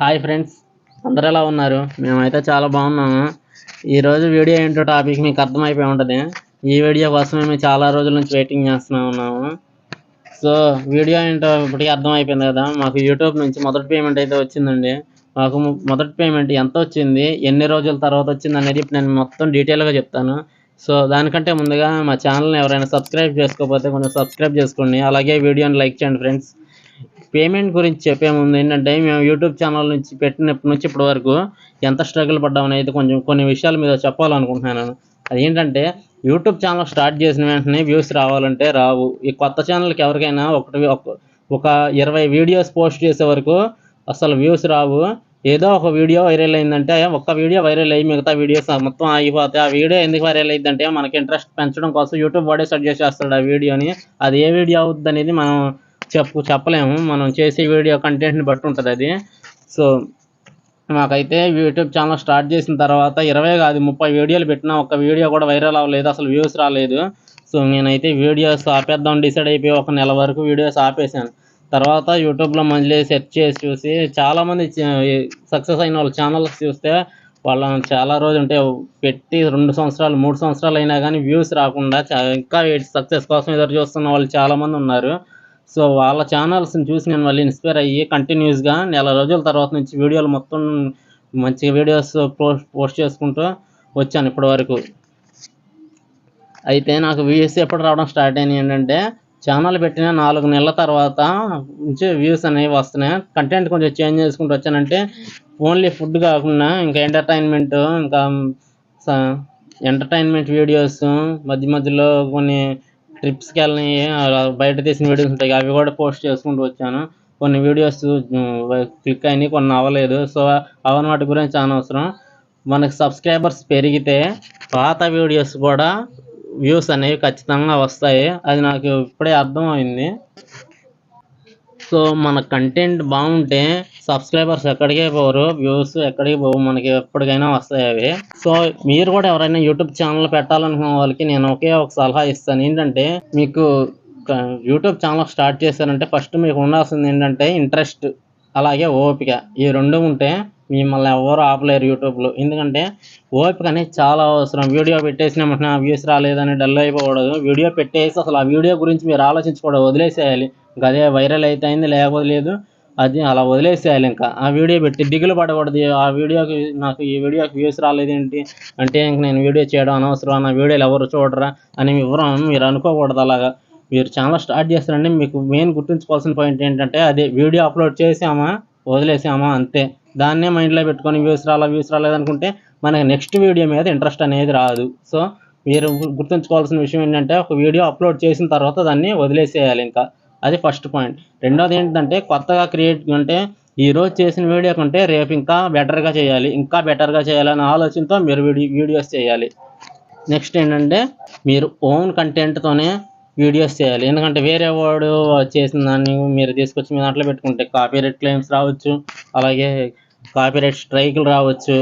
Hi friends అందరు ఎలా ఉన్నారు? మేమైతే చాలా బాగున్నాము. ఈరోజు వీడియో ఏంటో టాపిక్ మీకు అర్థమైపోయి ఉంటుంది. ఈ వీడియో కోసమే మేము చాలా రోజుల నుంచి వెయిటింగ్ చేస్తూనే ఉన్నాము. సో వీడియో ఏంటో ఇప్పటికీ అర్థమైపోయింది కదా. మాకు యూట్యూబ్ నుంచి మొదటి పేమెంట్ అయితే వచ్చిందండి. మాకు మొదటి పేమెంట్ ఎంత వచ్చింది? ఎన్ని రోజుల తర్వాత వచ్చింది అనేది ఇప్పుడు నేను మొత్తం డీటెయిల్గా చెప్తాను. సో దానికంటే ముందుగా మా ఛానల్ని ఎవరైనా సబ్స్క్రైబ్ చేసుకోకపోతే కొంచెం సబ్స్క్రైబ్ చేసుకోండి. అలాగే వీడియోని లైక్ చేయండి ఫ్రెండ్స్ పేమెంట్ గురించి చెప్పే ముందు ఏంటంటే మేము యూట్యూబ్ ఛానల్ నుంచి పెట్టినప్పటి నుంచి ఇప్పటి వరకు ఎంత స్ట్రగుల్ పడ్డామనేది కొంచెం కొన్ని విషయాల మీద చెప్పాలనుకుంటున్నాను అదేంటంటే యూట్యూబ్ ఛానల్ స్టార్ట్ చేసిన వెంటనే వ్యూస్ రావాలంటే రావు. ఈ కొత్త ఛానల్కి ఎవరికైనా ఒకటి ఒక- ఒక ఇరవై వీడియోస్ పోస్ట్ చేసే వరకు అసలు వ్యూస్ రావు. ఏదో ఒక వీడియో వైరల్ అయిందంటే ఒక్క వీడియో వైరల్ అయ్యి మిగతా వీడియోస్ మొత్తం ఆగిపోతాయి. ఆ వీడియో ఎందుకు వైరల్ అయ్యిందంటే మనకి ఇంట్రెస్ట్ పెంచడం కోసం యూట్యూబ్ వాడే సజెస్ట్ చేస్తాడు ఆ వీడియోని. అది ఏ వీడియో అవుద్ది అనేది మనం చెప్పు చెప్పలేము. మనం చేసే వీడియో కంటెంట్ని బట్టి ఉంటుంది అది. సో మాకైతే యూట్యూబ్ ఛానల్ స్టార్ట్ చేసిన తర్వాత ఇరవై కాదు ముప్పై వీడియోలు పెట్టినా ఒక్క వీడియో కూడా వైరల్ అవ్వలేదు అసలు వ్యూస్ రాలేదు. సో నేనైతే వీడియోస్ ఆపేద్దాం డిసైడ్ అయిపోయి ఒక నెల వరకు వీడియోస్ ఆపేసాను తర్వాత యూట్యూబ్లో మళ్ళీ సెర్చ్ చేసి చూసి చాలామంది సక్సెస్ అయిన వాళ్ళ ఛానల్స్ చూస్తే వాళ్ళ చాలా రోజు ఉంటే పెట్టి రెండు సంవత్సరాలు మూడు సంవత్సరాలు అయినా కానీ వ్యూస్ రాకుండా ఇంకా సక్సెస్ కోసం ఎదురు చూస్తున్న వాళ్ళు చాలామంది ఉన్నారు. సో వాళ్ళ ఛానల్స్ని చూసి నేను మళ్ళీ ఇన్స్పైర్ అయ్యి కంటిన్యూస్గా నెల రోజుల తర్వాత నుంచి వీడియోలు మొత్తం మంచి వీడియోస్ పోస్ట్ పోస్ట్ చేసుకుంటూ వచ్చాను ఇప్పటి వరకు అయితే నాకు వ్యూస్ ఎప్పుడు రావడం స్టార్ట్ అయినాయి ఏంటంటే ఛానల్ పెట్టిన నాలుగు నెలల తర్వాత నుంచి వ్యూస్ అనేవి వస్తున్నాయి. కంటెంట్ కొంచెం చేంజ్ చేసుకుంటూ వచ్చానంటే ఓన్లీ ఫుడ్ కాకుండా ఇంకా ఎంటర్టైన్మెంట్ ఇంకా ఎంటర్టైన్మెంట్ వీడియోస్ మధ్య మధ్యలో కొన్ని ట్రిప్స్కి వెళ్ళి బయట తీసిన వీడియోస్ ఉంటాయి. అవి కూడా పోస్ట్ చేసుకుంటూ వచ్చాను. కొన్ని వీడియోస్ క్లిక్ అయినాయి కొన్ని అవ్వలేదు. సో అవన్న వాటి గురించి చాలా అవసరం మనకి సబ్స్క్రైబర్స్ పెరిగితే పాత వీడియోస్ కూడా వ్యూస్ అనేవి ఖచ్చితంగా వస్తాయి. అది నాకు ఇప్పుడే అర్థమైంది. సో మన కంటెంట్ బాగుంటే సబ్స్క్రైబర్స్ ఎక్కడికే పోరు వ్యూస్ ఎక్కడికి పోవు మనకి ఎప్పటికైనా వస్తాయి అవి. సో మీరు కూడా ఎవరైనా యూట్యూబ్ ఛానల్ పెట్టాలనుకున్న వాళ్ళకి నేను ఒకే ఒక సలహా ఇస్తాను. ఏంటంటే మీకు యూట్యూబ్ ఛానల్ స్టార్ట్ చేశారంటే ఫస్ట్ మీకు ఉండాల్సింది ఏంటంటే ఇంట్రెస్ట్ అలాగే ఓపిక. ఈ రెండు ఉంటే మిమ్మల్ని ఎవరు ఆపలేరు యూట్యూబ్లో. ఎందుకంటే ఓపిక అనేది చాలా అవసరం. వీడియో పెట్టేసినామంటే వ్యూస్ రాలేదని డల్ అయిపోకూడదు. వీడియో పెట్టేసి అసలు ఆ వీడియో గురించి మీరు ఆలోచించకూడదు వదిలేసేయాలి. ఇంకా అదే వైరల్ అయితే లేకపోతే లేదు అది అలా వదిలేసేయాలి ఇంకా. ఆ వీడియో పెట్టి దిగులు పడకూడదు. ఆ వీడియోకి నాకు ఈ వీడియోకి వ్యూస్ రాలేదేంటి అంటే ఇంక నేను వీడియో చేయడం అనవసరం. నా వీడియోలు ఎవరు చూడరా అని వివరం మీరు అనుకోకూడదు అలాగా. మీరు ఛానల్ స్టార్ట్ చేస్తారంటే మీకు మెయిన్ గుర్తుంచుకోవాల్సిన పాయింట్ ఏంటంటే అదే వీడియో అప్లోడ్ చేసామా వదిలేసామా అంతే. దాన్నే మైండ్లో పెట్టుకొని వ్యూస్ రాలా వ్యూస్ రాలేదనుకుంటే మనకి నెక్స్ట్ వీడియో మీద ఇంట్రెస్ట్ అనేది రాదు. సో మీరు గుర్తుంచుకోవాల్సిన విషయం ఏంటంటే ఒక వీడియో అప్లోడ్ చేసిన తర్వాత దాన్ని వదిలేసేయాలి ఇంకా. అది ఫస్ట్ పాయింట్ రెండోది ఏంటంటే కొత్తగా క్రియేట్ అంటే ఈరోజు చేసిన వీడియో కంటే రేపు ఇంకా బెటర్గా చేయాలి. ఇంకా బెటర్గా చేయాలనే ఆలోచనతో మీరు వీడియో వీడియోస్ చేయాలి. నెక్స్ట్ ఏంటంటే మీరు ఓన్ కంటెంట్తోనే వీడియోస్ చేయాలి. ఎందుకంటే వేరే వాడు చేసిన దాన్ని మీరు తీసుకొచ్చి మీ దాంట్లో పెట్టుకుంటే కాపీరైట్ క్లెయిమ్స్ రావచ్చు అలాగే కాపీరైట్ స్ట్రైకులు రావచ్చు.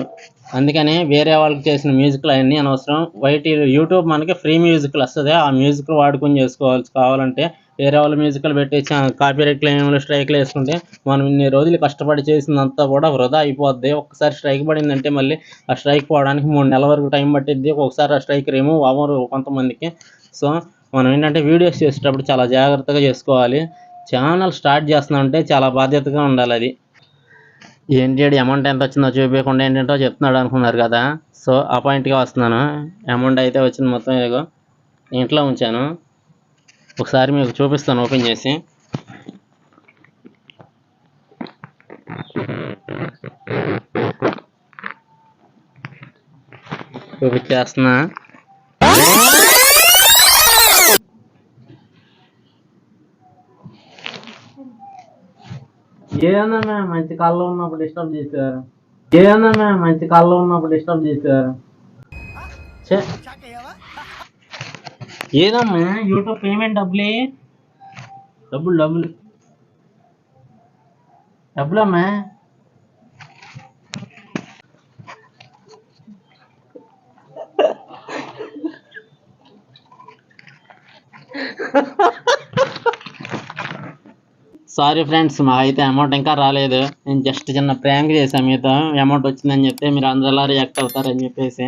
అందుకనే వేరే వాళ్ళకి చేసిన మ్యూజిక్లు అవన్నీ అనవసరం. వైట్ యూట్యూబ్ మనకి ఫ్రీ మ్యూజిక్లు వస్తుంది. ఆ మ్యూజిక్లు వాడుకొని చేసుకోవాల్సి కావాలంటే వేరే వాళ్ళ మ్యూజిక్లు పెట్టి కాపీరైట్ క్లెయిమ్లు స్ట్రైక్లు వేసుకుంటే మనం ఇన్ని రోజులు కష్టపడి చేసిందంతా కూడా వృధా అయిపోద్ది. ఒక్కసారి స్ట్రైక్ పడిందంటే మళ్ళీ ఆ స్ట్రైక్ పోవడానికి మూడు నెలల వరకు టైం పట్టిద్ది. ఒకసారి ఆ స్ట్రైక్ రిమూవ్ అవ్వరు కొంతమందికి. సో మనం ఏంటంటే వీడియోస్ చేసేటప్పుడు చాలా జాగ్రత్తగా చేసుకోవాలి. ఛానల్ స్టార్ట్ చేస్తున్నామంటే చాలా బాధ్యతగా ఉండాలి అది. ఏంటి అమౌంట్ ఎంత వచ్చిందో చూపించకుండా ఏంటంటో చెప్తున్నాడు అనుకున్నారు కదా. సో ఆ పాయింట్గా వస్తున్నాను. అమౌంట్ అయితే వచ్చింది మొత్తం ఇదిగో. ఇంట్లో ఉంచాను. ఒకసారి మీకు చూపిస్తాను ఓపెన్ చేసి. చూపించేస్తున్నా ఏదన్నా మంచి కాల్లో ఉన్నప్పుడు డిస్టర్బ్ చేసేవారు? ఏదన్నా మంచి కాల్లో ఉన్నప్పుడు డిస్టర్బ్ చేశారు ఏదమ్మా? యూట్యూబ్ పేమెంట్ డబ్బులే? డబ్బులు డబ్బులు. డబ్బులమ్మా? సారీ ఫ్రెండ్స్ మా అయితే అమౌంట్ ఇంకా రాలేదు. నేను జస్ట్ చిన్న ప్రాంక్ చేశాను మీతో. అమౌంట్ వచ్చిందని చెప్తే మీరు అందరూ ఎలా రియాక్ట్ అవుతారని చెప్పేసి.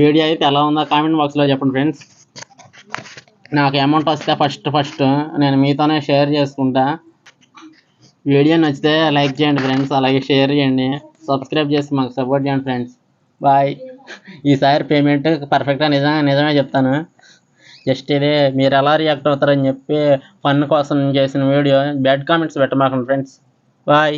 వీడియో అయితే ఎలా ఉందో కామెంట్ బాక్స్లో చెప్పండి ఫ్రెండ్స్ నాకు అమౌంట్ వస్తే ఫస్ట్ ఫస్ట్ నేను మీతోనే షేర్ చేసుకుంటా. వీడియో నచ్చితే లైక్ చేయండి ఫ్రెండ్స్ అలాగే షేర్ చేయండి. సబ్స్క్రైబ్ చేసి మాకు సపోర్ట్ చేయండి ఫ్రెండ్స్ బాయ్ ఈసారి పేమెంట్ పర్ఫెక్ట్గా నిజంగా నిజమే చెప్తాను. జస్ట్ ఇదే మీరు ఎలా రియాక్ట్ అవుతారని చెప్పి ఫన్ కోసం చేసిన వీడియో. బ్యాడ్ కామెంట్స్ పెట్టమాకండి ఫ్రెండ్స్ బాయ్